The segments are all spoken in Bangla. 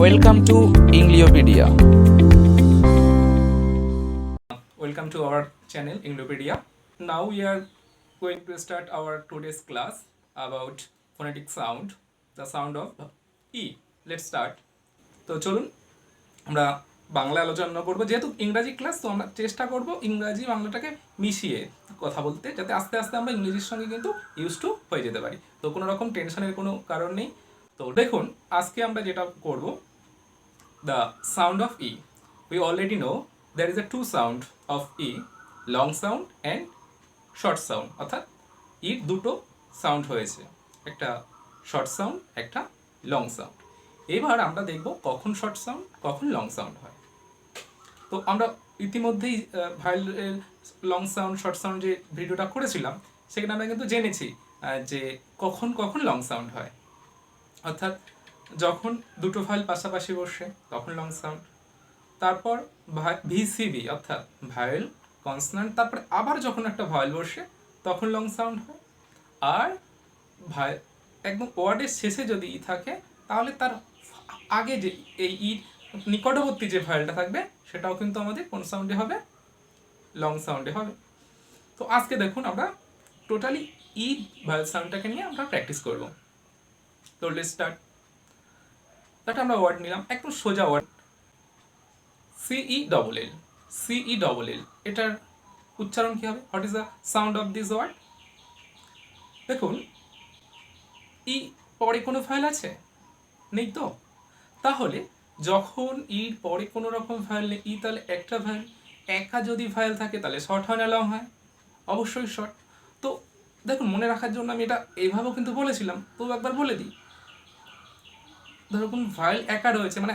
Welcome to Engliopedia welcome to our channel Engliopedia now we are going to start our today's class about phonetic sound the sound of E let start তো চলুন, আমরা বাংলা আলোচনা করব। যেহেতু ইংরাজি ক্লাস তো আমরা চেষ্টা করব ইংরাজি বাংলাটাকে মিশিয়ে কথা বলতে, যাতে আস্তে আস্তে আমরা ইংরেজির সঙ্গে কিন্তু ইউজ টু হয়ে যেতে পারি। তো কোনো রকম টেনশনের কোনো কারণ নেই। তো দেখুন আজকে আমরা যেটা করব the sound of E We already know there is a two sound of E, long sound and short sound. অর্থাৎ ইর দুটো সাউন্ড হয়েছে। একটা শর্ট সাউন্ড একটা লং সাউন্ড এবার আমরা দেখব কখন শর্ট সাউন্ড কখন লং সাউন্ড হয়। তো আমরা ইতিমধ্যেই ভাইলের লং সাউন্ড শর্ট সাউন্ড যে ভিডিওটা করেছিলাম সেখানে আমরা কিন্তু জেনেছি যে কখন কখন লং সাউন্ড হয়। অর্থাৎ যখন দুটো ফাইল পাশাপাশি বসে, তখন লং সাউন্ড তারপর ভিসিবি অর্থাৎ ভায়েল কনসনান্ট তারপরে আবার যখন একটা ভয়েল বসে, তখন লং সাউন্ড হয়। আর ভাই একদম ওয়ার্ডের শেষে যদি ই থাকে, তাহলে তার আগে যে এই ই নিকটবর্তী যে ভয়েলটা থাকবে, সেটাও কিন্তু আমাদের কোন সাউন্ডে হবে? লং সাউন্ডে হবে। তো আজকে দেখুন আমরা টোটালি ই ভয়েল সাউন্ডটাকে নিয়ে আমরা প্র্যাকটিস করব। তো লেট স্টার্ট একটা আমরা ওয়ার্ড নিলাম একদম সোজা ওয়ার্ড সিই ডবল এল সিই ডবল এল এটার উচ্চারণ কি হবে? What is the sound of this word দেখুন ই পরে কোনো ফাইল আছে? নেই তো? তাহলে যখন ইর পরে কোনো রকম ফাইল নেই ই তাহলে একটা ফাইল একা যদি ফাইল থাকে তাহলে শর্ট হয় না লং হয়? অবশ্যই শর্ট তো দেখুন, মনে রাখার জন্য আমি এটা এইভাবেও কিন্তু বলেছিলাম, তবু একবার বলে দিই। ধরুন ফাইল একা রয়েছে মানে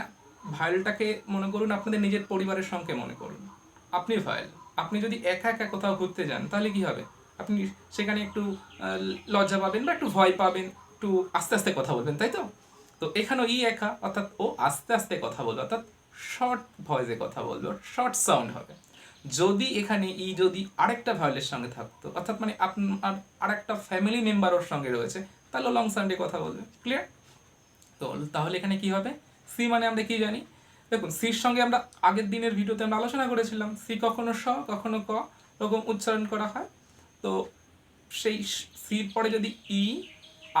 ফাইলটাকে মনে করুন আপনাদের নিজের পরিবারের সঙ্গে মনে করুন। আপনি ফাইল আপনি যদি একা একা কোথাও ঘুরতে যান, তাহলে কি হবে? আপনি সেখানে একটু লজ্জা পাবেন বা একটু ভয় পাবেন, একটু আস্তে আস্তে কথা বলবেন, তাই তো? তো এখানেও ই একা, অর্থাৎ ও আস্তে আস্তে কথা বলবে, অর্থাৎ শর্ট ভয়েসে কথা বলবে শর্ট সাউন্ড হবে। যদি এখানে ই যদি আরেকটা ভয়েলের সঙ্গে থাকতো, অর্থাৎ মানে আপনার আরেকটা ফ্যামিলি মেম্বার ওর সঙ্গে রয়েছে, তাহলে লং সাউন্ডে কথা বলবে ক্লিয়ার তো তাহলে এখানে কি হবে? সি মানে আমরা কি জানি? দেখুন সির সঙ্গে আমরা আগের দিনের ভিডিওতে আমরা আলোচনা করেছিলাম। সি কখনো স, কখনো ক এরকম উচ্চারণ করা হয়। তো সেই সির পরে যদি ই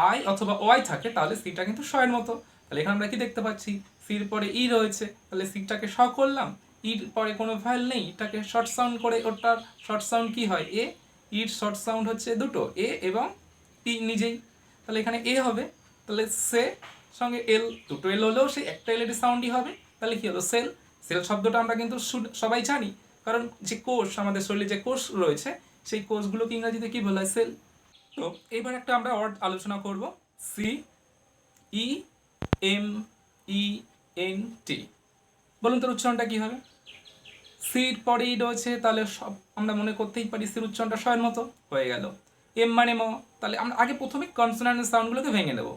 আই অথবা ওয়াই থাকে, তাহলে সিটা কিন্তু এর মতো। তাহলে এখানে আমরা কি দেখতে পাচ্ছি? সির পরে ই রয়েছে। তাহলে সিটাকে স করলাম। ইর পরে কোনো ভ্যাল নেই। এটাকে শর্ট সাউন্ড করে ওটার শর্ট সাউন্ড কি হয়? এ ইর শর্ট সাউন্ড হচ্ছে দুটো। এ এবং ই নিজেই। তাহলে এখানে এ হবে। তাহলে সে সঙ্গে এল দুটো এল হলেও সেই একটা এলের সাউন্ডই হবে। তাহলে কি হলো? সেল সেল শব্দটা আমরা কিন্তু সবাই জানি। কারণ যে কোষ, আমাদের শরীরে যে কোষ রয়েছে, সেই কোষগুলোকে ইংরাজিতে কি বলা হয়? সেল তো এবার একটা আমরা ওয়ার্ড আলোচনা করব। C E M E N T বলুন তোর উচ্চারণটা কি হবে? সির পরেই রয়েছে, তাহলে সব আমরা মনে করতেই পারি সির উচ্চারণটা শয়ের মতো। হয়ে গেল। এম মানে ম। তাহলে আমরা আগে প্রথমে কনসোনান্টের সাউন্ডগুলোকে ভেঙে নেব।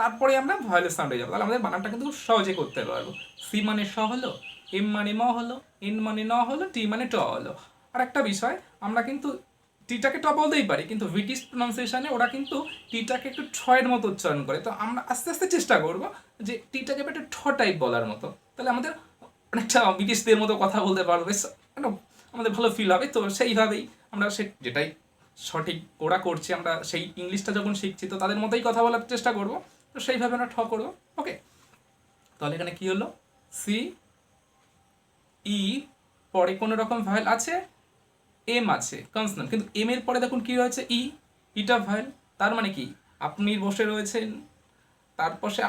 তারপরে আমরা ভয়েলের সাউন্ডে যাব। তাহলে আমাদের বানানটা কিন্তু খুব সহজে করতে পারব। সি মানে স হলো এম মানে ম হলো এন মানে ন হলো টি মানে ট হলো। আর একটা বিষয়, আমরা কিন্তু টিটাকে ট বলতেই পারি, কিন্তু ব্রিটিশ প্রনাউন্সিয়েশনে ওরা কিন্তু টিটাকে একটু ছয়ের মতো উচ্চারণ করে। তো আমরা আস্তে আস্তে চেষ্টা করব যে টিটাকে একটু ঠ টাইপ বলার মতো। তাহলে আমাদের অনেকটা ব্রিটিশদের মতো কথা বলতে পারব। আমাদের ভালো ফিল হবে। তো সেইভাবেই আমরা সে যেটাই সঠিক ওরা করছে, আমরা সেই ইংলিশটা যখন শিখছি, তো তাদের মতোই কথা বলার চেষ্টা করব। তো সেইভাবে আমরা ঠ করব। ওকে তাহলে এখানে কি হলো? সি ই পরে কোনো রকম ভয়েল আছে এম আছে কনসনান্ট কিন্তু এম এর পরে দেখুন কি রয়েছে ই ইটা ভয়েল তার মানে কি? আপনি বসে রয়েছেন, তার পাশে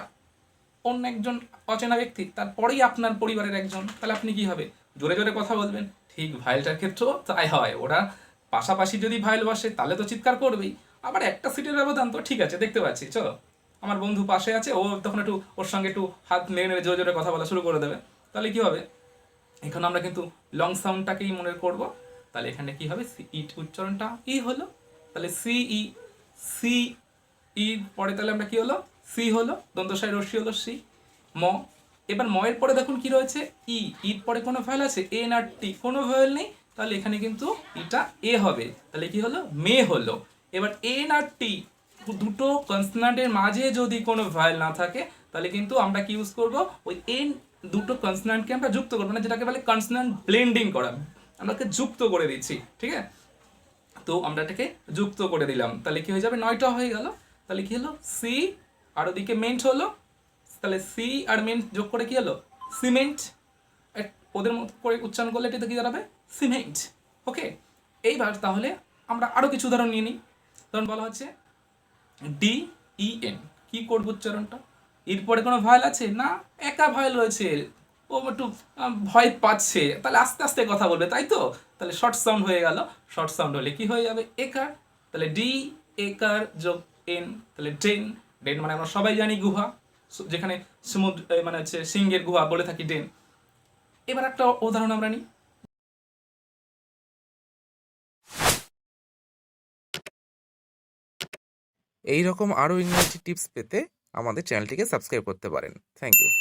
অন্য একজন অচেনা ব্যক্তি তারপরেই আপনার পরিবারের একজন। তাহলে আপনি কি হবে? জোরে জোরে কথা বলবেন। ঠিক ভাইলটার ক্ষেত্রেও তাই হয়। ওরা পাশাপাশি যদি ভাইল বসে, তাহলে তো চিৎকার করবেই। আবার একটা সিটের ব্যবধান তো ঠিক আছে, দেখতে পাচ্ছি। চলো। আমার বন্ধু পাশে আছে, ও তখন একটু ওর সঙ্গে একটু হাত নেড়ে নেড়ে জোরে জোরে কথা বলা শুরু করে দেবে। তাহলে কি হবে? এখানে আমরা কিন্তু লং সাউন্ডটাকেই মনে করব। তাহলে এখানে কি হবে? সি ইট উচ্চারণটা ই হলো? তাহলে সি ই সি ই পরে তাহলে আমরা কি হলো? সি হলো দন্তসাই রশ্মি হলো সি ম। এবার ম এর পরে দেখুন কি রয়েছে? ই ইট পরে কোনো ভয়েল আছে? এ না টি কোনো ভয়েল নেই। তাহলে এখানে কিন্তু এটা এ হবে। তাহলে কি হলো? মে হলো। এবার এ না টি দুটো কনসোনান্টের মাঝে যদি কোনো ভয়েল না থাকে, তাহলে কিন্তু আমরা কি ইউজ করব? ওই এন দুটো কনসোনান্টকে আমরা যুক্ত করব না, যেটাকে বলে কনসোনান্ট ব্লেন্ডিং করা। আমরা ওকে যুক্ত করে দিচ্ছি, ঠিক আছে? তো আমরা এটাকে যুক্ত করে দিলাম। তাহলে কি হয়ে যাবে? নয়টা হয়ে গেল। তাহলে কি হলো? সি আর ওদিকে মেন্ট হলো। তাহলে সি আর মেন্ট যোগ করে কি হলো? সিমেন্ট ওদের মতো করে উচ্চারণ করলে এটাতে কি দাঁড়াবে? সিমেন্ট ওকে এইবার তাহলে আমরা আরও কিছু উদাহরণ নিয়ে নিই। ধরুন বলা হচ্ছে ডি ই এন কি করব উচ্চারণটা? এরপরে কোনো ভয়েল আছে? না, একা ভয়েল রয়েছে। ও একটু ভয় পাচ্ছে। তাহলে আস্তে আস্তে কথা বলবে, তাই তো? তাহলে শর্ট সাউন্ড হয়ে গেল। শর্ট সাউন্ড হলে কি হয়ে যাবে? একার। তাহলে ডি একার যোগ এন তাহলে ডেন। ডেন মানে আমরা সবাই জানি গুহা। যেখানে সমুদ্র মানে হচ্ছে সিংহের গুহা বলে থাকি ডেন। এবার একটা উদাহরণ আমরা নিই। এই রকম আরও ইংরেজি টিপস পেতে আমাদের চ্যানেলটিকে সাবস্ক্রাইব করতে পারেন। Thank you.